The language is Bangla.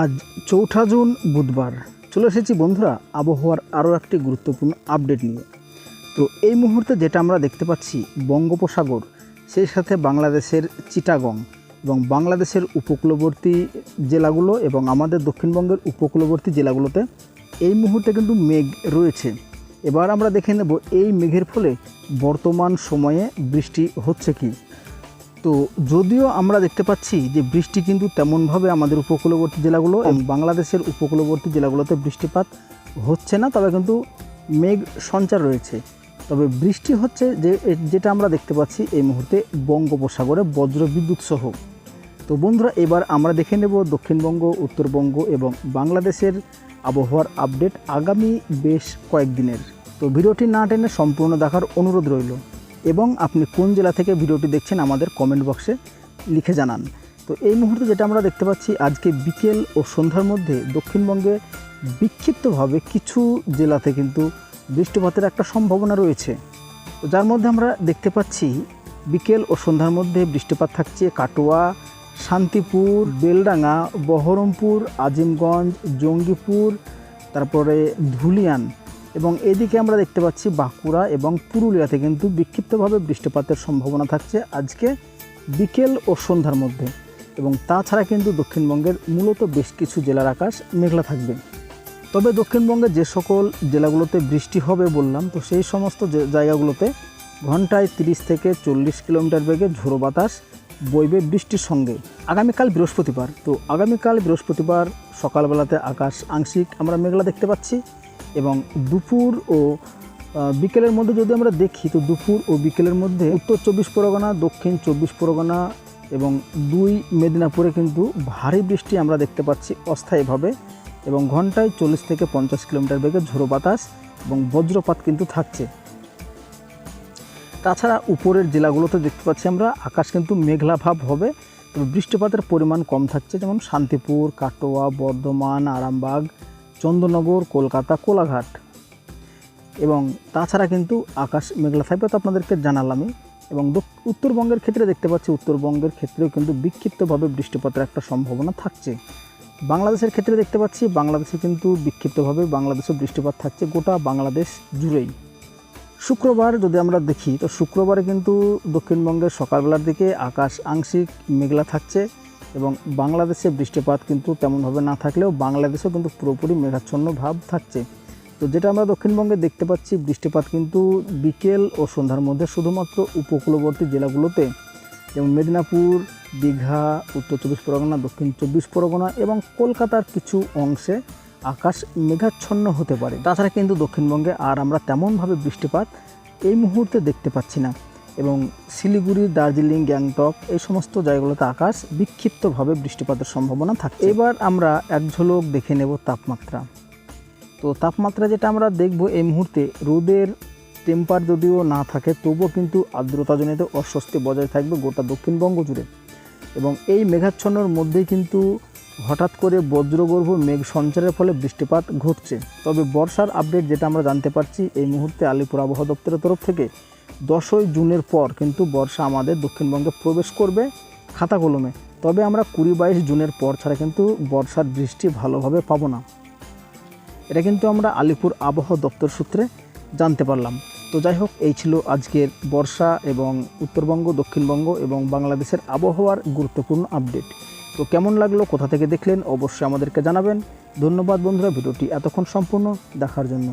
আজ চৌঠা জুন বুধবার। চলে এসেছি বন্ধুরা, আবহাওয়ার আরও একটি গুরুত্বপূর্ণ আপডেট নিয়ে। তো এই মুহূর্তে যেটা আমরা দেখতে পাচ্ছি, বঙ্গোপসাগর, সেই সাথে বাংলাদেশের চিটাগং এবং বাংলাদেশের উপকূলবর্তী জেলাগুলো এবং আমাদের দক্ষিণবঙ্গের উপকূলবর্তী জেলাগুলোতে এই মুহূর্তে কিন্তু মেঘ রয়েছে। এবার আমরা দেখে নেব, এই মেঘের ফলে বর্তমান সময়ে বৃষ্টি হচ্ছে কি? তো যদিও আমরা দেখতে পাচ্ছি যে বৃষ্টি কিন্তু তেমনভাবে আমাদের উপকূলবর্তী জেলাগুলো এবং বাংলাদেশের উপকূলবর্তী জেলাগুলোতে বৃষ্টিপাত হচ্ছে না তবে কিন্তু মেঘ সঞ্চার রয়েছে। তবে বৃষ্টি হচ্ছে যে যেটা আমরা দেখতে পাচ্ছি এই মুহূর্তে বঙ্গোপসাগরে বজ্র বিদ্যুৎ সহ। তো বন্ধুরা এবার আমরা দেখে নেব দক্ষিণবঙ্গ উত্তরবঙ্গ এবং বাংলাদেশের আবহাওয়ার আপডেট আগামী বেশ কয়েকদিনের। তো ভিডিওটি না টেনে সম্পূর্ণ দেখার অনুরোধ রইল। এবং আপনি কোন জেলা থেকে ভিডিওটি দেখছেন আমাদের কমেন্ট বক্সে লিখে জানান। তো এই মুহূর্তে যেটা আমরা দেখতে পাচ্ছি, আজকে বিকেল ও সন্ধ্যার মধ্যে দক্ষিণবঙ্গে বিক্ষিপ্তভাবে কিছু জেলাতে কিন্তু বৃষ্টিপাতের একটা সম্ভাবনা রয়েছে। যার মধ্যে আমরা দেখতে পাচ্ছি, বিকেল ও সন্ধ্যার মধ্যে বৃষ্টিপাত থাকছে কাটোয়া, শান্তিপুর, বেলডাঙ্গা, বহরমপুর, আজিমগঞ্জ, জঙ্গিপুর, তারপরে ধুলিয়ান এবং এদিকে আমরা দেখতে পাচ্ছি বাঁকুড়া এবং পুরুলিয়াতে কিন্তু বিক্ষিপ্তভাবে বৃষ্টিপাতের সম্ভাবনা থাকছে আজকে বিকেল ও সন্ধ্যার মধ্যে। এবং তাছাড়া কিন্তু দক্ষিণবঙ্গের মূলত বেশ কিছু জেলার আকাশ মেঘলা থাকবে। তবে দক্ষিণবঙ্গের যে সকল জেলাগুলোতে বৃষ্টি হবে বললাম, তো সেই সমস্ত জায়গাগুলোতে ঘন্টায় তিরিশ থেকে চল্লিশ কিলোমিটার বেগে ঝোড়ো বাতাস বইবে বৃষ্টির সঙ্গে। আগামীকাল বৃহস্পতিবার, তো আগামীকাল বৃহস্পতিবার সকালবেলাতে আকাশ আংশিক আমরা মেঘলা দেখতে পাচ্ছি। এবং দুপুর ও বিকেলের মধ্যে যদি আমরা দেখি, তো দুপুর ও বিকেলের মধ্যে উত্তর চব্বিশ পরগনা, দক্ষিণ চব্বিশ পরগনা এবং দুই মেদিনীপুরে কিন্তু ভারী বৃষ্টি আমরা দেখতে পাচ্ছি অস্থায়ীভাবে এবং ঘন্টায় চল্লিশ থেকে পঞ্চাশ কিলোমিটার বেগে ঝোড়ো বাতাস এবং বজ্রপাত কিন্তু থাকছে। তাছাড়া উপরের জেলাগুলোতে দেখতে পাচ্ছি আমরা, আকাশ কিন্তু মেঘলা ভাব হবে, তবে বৃষ্টিপাতের পরিমাণ কম থাকছে, যেমন শান্তিপুর, কাটোয়া, বর্ধমান, আরামবাগ চন্দ্রনগর কলকাতা, কোলাঘাট। এবং তাছাড়া কিন্তু আকাশ মেঘলা থাকবে তো আপনাদেরকে জানালামই এবং উত্তরবঙ্গের ক্ষেত্রে দেখতে পাচ্ছি, উত্তরবঙ্গের ক্ষেত্রেও কিন্তু বিক্ষিপ্তভাবে বৃষ্টিপাতের একটা সম্ভাবনা থাকছে। বাংলাদেশের ক্ষেত্রে দেখতে পাচ্ছি, বাংলাদেশে কিন্তু বিক্ষিপ্তভাবে বাংলাদেশে বৃষ্টিপাত থাকছে গোটা বাংলাদেশ জুড়েই। শুক্রবার যদি আমরা দেখি, তো শুক্রবারে কিন্তু দক্ষিণবঙ্গের সকালবেলার দিকে আকাশ আংশিক মেঘলা থাকছে। এবং বাংলাদেশে বৃষ্টিপাত কিন্তু তেমনভাবে না থাকলেও বাংলাদেশেও কিন্তু পুরোপুরি মেঘাচ্ছন্ন ভাব থাকছে। তো যেটা আমরা দক্ষিণবঙ্গে দেখতে পাচ্ছি, বৃষ্টিপাত কিন্তু বিকেল ও সন্ধ্যার মধ্যে শুধুমাত্র উপকূলবর্তী জেলাগুলোতে যেমন মেদিনীপুর, দীঘা, উত্তর চব্বিশ পরগনা, দক্ষিণ চব্বিশ পরগনা এবং কলকাতার কিছু অংশে আকাশ মেঘাচ্ছন্ন হতে পারে। তাছাড়া কিন্তু দক্ষিণবঙ্গে আর আমরা তেমনভাবে বৃষ্টিপাত এই মুহূর্তে দেখতে পাচ্ছি না। এবং শিলিগুড়ি, দার্জিলিং, গ্যাংটক এই সমস্ত জায়গাগুলোতে আকাশ বিক্ষিপ্তভাবে বৃষ্টিপাতের সম্ভাবনা থাকে এবার আমরা এক ঝলক দেখে নেব তাপমাত্রা। তো তাপমাত্রা যেটা আমরা দেখব এই মুহূর্তে, রোদের টেম্পার যদিও না থাকে, তবুও কিন্তু আর্দ্রতাজনিত অস্বস্তি বজায় থাকবে গোটা দক্ষিণবঙ্গ জুড়ে। এবং এই মেঘাচ্ছন্নর মধ্যেই কিন্তু হঠাৎ করে বজ্রগর্ভ মেঘ সঞ্চারের ফলে বৃষ্টিপাত ঘটছে। তবে বর্ষার আপডেট যেটা আমরা জানতে পারছি, এই মুহূর্তে আলিপুর আবহাওয়া দপ্তরের তরফ থেকে দশই জুনের পর কিন্তু বর্ষা আমাদের দক্ষিণবঙ্গে প্রবেশ করবে খাতা কলমে তবে আমরা কুড়ি বাইশ জুনের পর ছাড়া কিন্তু বর্ষার বৃষ্টি ভালোভাবে পাবো না। এটা কিন্তু আমরা আলিপুর আবহাওয়া দপ্তর সূত্রে জানতে পারলাম। তো যাই হোক, এই ছিল আজকের বর্ষা এবং উত্তরবঙ্গ, দক্ষিণবঙ্গ এবং বাংলাদেশের আবহাওয়ার গুরুত্বপূর্ণ আপডেট। তো কেমন লাগল, কোথা থেকে দেখলেন, অবশ্যই আমাদেরকে জানাবেন। ধন্যবাদ বন্ধুরা, ভিডিওটি এতক্ষণ সম্পূর্ণ দেখার জন্য।